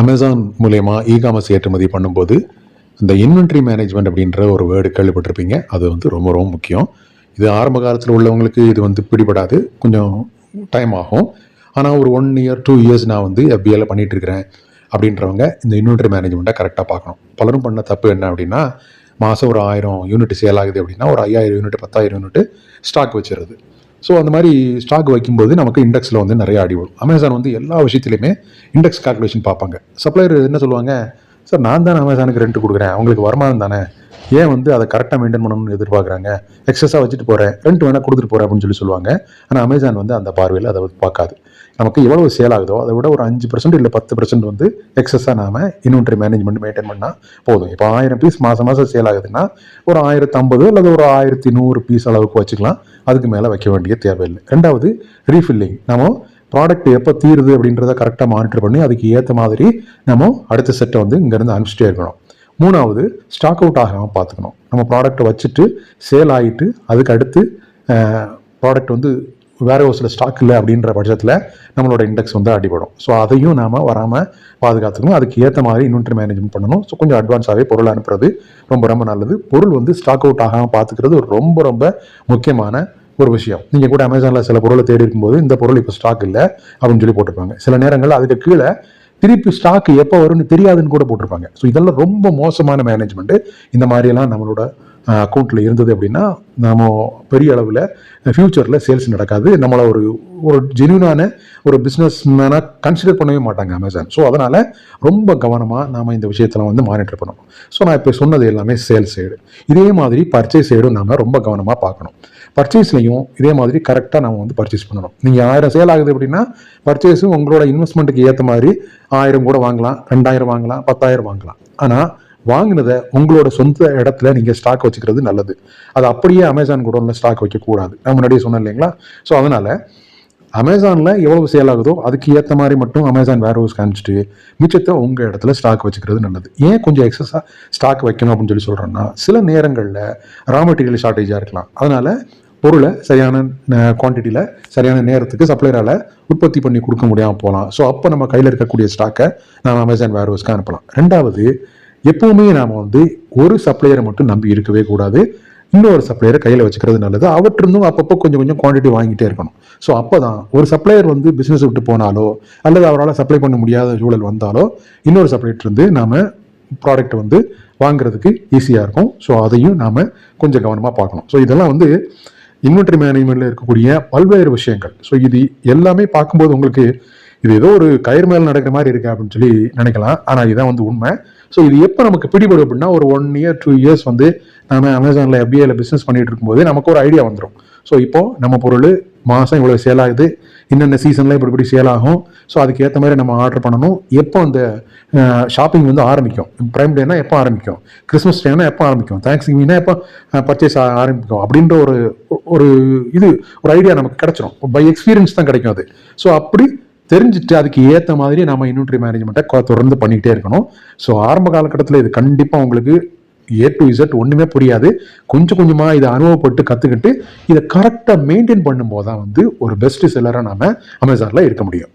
Amazon மூலயமா e commerce ஏற்றுமதி பண்ணும்போது இந்த இன்வென்ட்ரி மேனேஜ்மெண்ட் அப்படின்ற ஒரு வேர்டு கேள்விப்பட்டிருப்பீங்க. அது வந்து ரொம்ப ரொம்ப முக்கியம். இது ஆரம்ப காலத்தில் உள்ளவங்களுக்கு இது வந்து பிடிபடாது. கொஞ்சம் டைம் ஆகும். ஆனால் ஒரு ஒன் இயர் டூ இயர்ஸ் நான் வந்து FBA பண்ணிகிட்ருக்கிறேன் அப்படின்றவங்க இந்த இன்வென்ட்ரி மேனேஜ்மெண்ட்டை கரெக்டாக பார்க்கணும். பலரும் பண்ண தப்பு என்ன அப்படின்னா மாதம் ஒரு ஆயிரம் யூனிட் சேல் ஆகுது அப்படின்னா ஒரு ஐயாயிரம் யூனிட் பத்தாயிரம் யூனிட் ஸ்டாக் வச்சிருது. ஸோ அந்த மாதிரி ஸ்டாக் வைக்கும்போது நமக்கு இண்டெக்ஸில் வந்து நிறைய அடி வரும். அமேசான் வந்து எல்லா விஷயத்துலையுமே இண்டெக்ஸ் கால்குலேஷன் பார்ப்பாங்க. சப்ளையர் என்ன சொல்லுவாங்க? சார் நான் தானே அமேசானுக்கு ரெண்ட் கொடுக்குறேன். அவங்களுக்கு வருமானம் தானே? ஏன் வந்து அதை கரெக்டாக மெயின்டைன் பண்ணணும்னு எதிர்பார்க்குறாங்க? எக்ஸஸாக வச்சுட்டு போகிறேன் ரெண்ட் வேணால் கொடுத்துட்டு போகிறேன் அப்படின்னு சொல்லி சொல்லுவாங்க. ஆனால் அமேசான் வந்து அந்த பார்வையில் அதை வந்து பார்க்காது. நமக்கு எவ்வளவு சேல் ஆகுதோ அதை விட ஒரு அஞ்சு பர்சன்ட் இல்லை பத்து பர்சன்ட் வந்து எக்ஸஸாக நாம இன்வென்ட்ரி மேனேஜ்மெண்ட் மெயின்டைன் பண்ணால் போதும். இப்போ ஆயிரம் பீஸ் மாதம் மாதம் சேல் ஆகுதுன்னா ஒரு ஆயிரத்து ஐம்பது அல்லது ஒரு ஆயிரத்தி நூறு பீஸ் அளவுக்கு வச்சுக்கலாம். அதுக்கு மேலே வைக்க வேண்டிய தேவையில்லை. ரெண்டாவது ரீஃபில்லிங் நம்ம ப்ராடக்ட் எப்போ தீருது அப்படின்றத கரெக்டாக மானிட்டர் பண்ணி அதுக்கு ஏற்ற மாதிரி நம்ம அடுத்த செட்டை வந்து இங்கேருந்து அனுப்பிச்சிட்டே இருக்கணும். மூணாவது ஸ்டாக் அவுட் ஆகாமல் பார்த்துக்கணும் நம்ம ப்ராடக்ட்டை வச்சுட்டு சேல் ஆகிட்டு அதுக்கு அடுத்து ப்ராடக்ட் வந்து வேற ஒரு சில ஸ்டாக் இல்லை அப்படின்ற பட்சத்தில் நம்மளோட இண்டெக்ஸ் வந்து அடிபடும். ஸோ அதையும் நாம் வராமல் பாதுகாத்துக்கணும். அதுக்கு ஏற்ற மாதிரி இன்வென்ட்ரி மேனேஜ்மெண்ட் பண்ணணும். ஸோ கொஞ்சம் அட்வான்ஸாகவே பொருள் அனுப்புறது ரொம்ப ரொம்ப நல்லது. பொருள் வந்து ஸ்டாக் அவுட் ஆகாமல் பார்த்துக்கிறது ரொம்ப ரொம்ப முக்கியமான ஒரு விஷயம். நீங்கள் கூட அமேசானில் சில பொருளை தேடி இருக்கும்போது இந்த பொருள் இப்போ ஸ்டாக் இல்லை அப்படின்னு சொல்லி போட்டிருப்பாங்க. சில நேரங்களில் அதுக்கு கீழே திருப்பி ஸ்டாக் எப்போ வரும்னு தெரியாதுன்னு கூட போட்டிருப்பாங்க. ஸோ இதெல்லாம் ரொம்ப மோசமான மேனேஜ்மெண்ட் இந்த மாதிரியெல்லாம் நம்மளோட அக்கௌண்ட்டில் இருந்தது அப்படின்னா நம்ம பெரிய அளவில் ஃப்யூச்சரில் சேல்ஸ் நடக்காது. நம்மளை ஒரு ஒரு ஜென்யூனான ஒரு பிஸ்னஸ் மேனாக கன்சிடர் பண்ணவே மாட்டாங்க அமேசான் ஸோ அதனால் ரொம்ப கவனமாக நாம் இந்த விஷயத்தில் வந்து மானிட்டர் பண்ணணும். ஸோ நான் இப்போ சொன்னது எல்லாமே சேல்ஸ் சைடு இதே மாதிரி பர்ச்சேஸ் சைடும் நாம் ரொம்ப கவனமாக பார்க்கணும். பர்ச்சேஸ்லையும் இதே மாதிரி கரெக்டாக நம்ம வந்து பர்ச்சேஸ் பண்ணணும். நீங்கள் ஆயிரம் சேல் ஆகுது அப்படின்னா பர்ச்சேஸும் உங்களோட இன்வெஸ்ட்மெண்ட்டுக்கு ஏற்ற மாதிரி ஆயிரம் கூட வாங்கலாம் ரெண்டாயிரம் வாங்கலாம் பத்தாயிரம் வாங்கலாம். ஆனால் வாங்கினதை உங்களோட சொந்த இடத்துல நீங்கள் ஸ்டாக் வச்சுக்கிறது நல்லது. அது அப்படியே அமேசான் குடோனில் ஸ்டாக் வைக்கக்கூடாது. நான் முன்னாடியே சொன்னேன் இல்லைங்களா? ஸோ அதனால் அமேசானில் எவ்வளவு சேல் ஆகுதோ அதுக்கு ஏற்ற மாதிரி மட்டும் அமேசான் வேர் ஹவுஸ் காமிச்சிட்டு மிச்சத்தை உங்கள் இடத்துல ஸ்டாக் வச்சுக்கிறது நல்லது. ஏன் கொஞ்சம் எக்ஸஸாக ஸ்டாக் வைக்கணும் அப்படின்னு சொல்லி சொல்கிறேன்னா சில நேரங்களில் ரா மெட்டீரியல் ஷார்ட்டேஜாக இருக்கலாம். அதனால் பொருளை சரியான குவான்டிட்டியில் சரியான நேரத்துக்கு சப்ளையரால் உற்பத்தி பண்ணி கொடுக்க முடியாமல் போகலாம். ஸோ அப்போ நம்ம கையில் இருக்கக்கூடிய ஸ்டாக்கை நம்ம அமேசான் வேர் ஹவுஸ்க்கு அனுப்பலாம். ரெண்டாவது எப்பவுமே நாம் வந்து ஒரு சப்ளையரை மட்டும் நம்பி இருக்கவே கூடாது. இன்னொரு சப்ளையரை கையில் வச்சுக்கிறது நல்லது. அவற்றிருந்தும் அப்பப்போ கொஞ்சம் கொஞ்சம் குவான்டிட்டி வாங்கிட்டே இருக்கணும். ஸோ அப்போ தான் ஒரு சப்ளையர் வந்து பிஸ்னஸ் விட்டு போனாலோ அல்லது அவரால் சப்ளை பண்ண முடியாத சூழல் வந்தாலோ இன்னொரு சப்ளையர்லேருந்து நாம் ப்ராடக்ட் வந்து வாங்குறதுக்கு ஈஸியாக இருக்கும். ஸோ அதையும் நாம் கொஞ்சம் கவனமாக பார்க்கணும். ஸோ இதெல்லாம் வந்து இன்வென்ட்ரி மேனேஜ்மெண்ட்டில் இருக்கக்கூடிய பல்வேறு விஷயங்கள். ஸோ இது எல்லாமே பார்க்கும்போது உங்களுக்கு இது ஏதோ ஒரு கயிறு மேலே நடக்கிற மாதிரி இருக்கு அப்படின்னு சொல்லி நினைக்கலாம். ஆனால் இதுதான் வந்து உண்மை. ஸோ இது எப்போ நமக்கு பிடிபடும் அப்படின்னா ஒரு ஒன் இயர் டூ இயர்ஸ் வந்து நாம அமேசானில் எஃபிஐல ல பிஸ்னஸ் பண்ணிட்டு இருக்கும்போது நமக்கு ஒரு ஐடியா வந்துடும் ஸோ இப்போ நம்ம பொருள் மாதம் இவ்வளோ சேல் ஆகுது. இன்னென்ன சீசனில் இப்படி இப்படி சேல் ஆகும். ஸோ அதுக்கு ஏற்ற மாதிரி நம்ம ஆர்டர் பண்ணணும். எப்போ அந்த ஷாப்பிங் வந்து ஆரம்பிக்கும்? ப்ரைம் டேனா எப்போ ஆரம்பிக்கும்? கிறிஸ்மஸ் டேனா எப்போ ஆரம்பிக்கும்? தேங்க்ஸ் கிவிங்னா எப்போ பர்ச்சேஸ் ஆரம்பிக்கும்? அப்படின்ற ஒரு ஒரு இது ஒரு ஐடியா நமக்கு கிடைச்சிடும் பை எக்ஸ்பீரியன்ஸ் தான் கிடைக்கும் அது. ஸோ அப்படி தெரிஞ்சுட்டு அதுக்கு ஏற்ற மாதிரி நம்ம இன்வென்ட்ரி மேனேஜ்மெண்ட்டை தொடர்ந்து பண்ணிக்கிட்டே இருக்கணும். ஸோ ஆரம்ப காலகட்டத்தில் இது கண்டிப்பாக உங்களுக்கு ஏ டு இசட் ஒன்றுமே புரியாது. கொஞ்சம் கொஞ்சமாக இதை அனுபவப்பட்டு கற்றுக்கிட்டு இதை கரெக்டாக மெயின்டைன் பண்ணும்போது தான் வந்து ஒரு பெஸ்ட் செல்லராக நாம் அமேசானில் இருக்க முடியும்.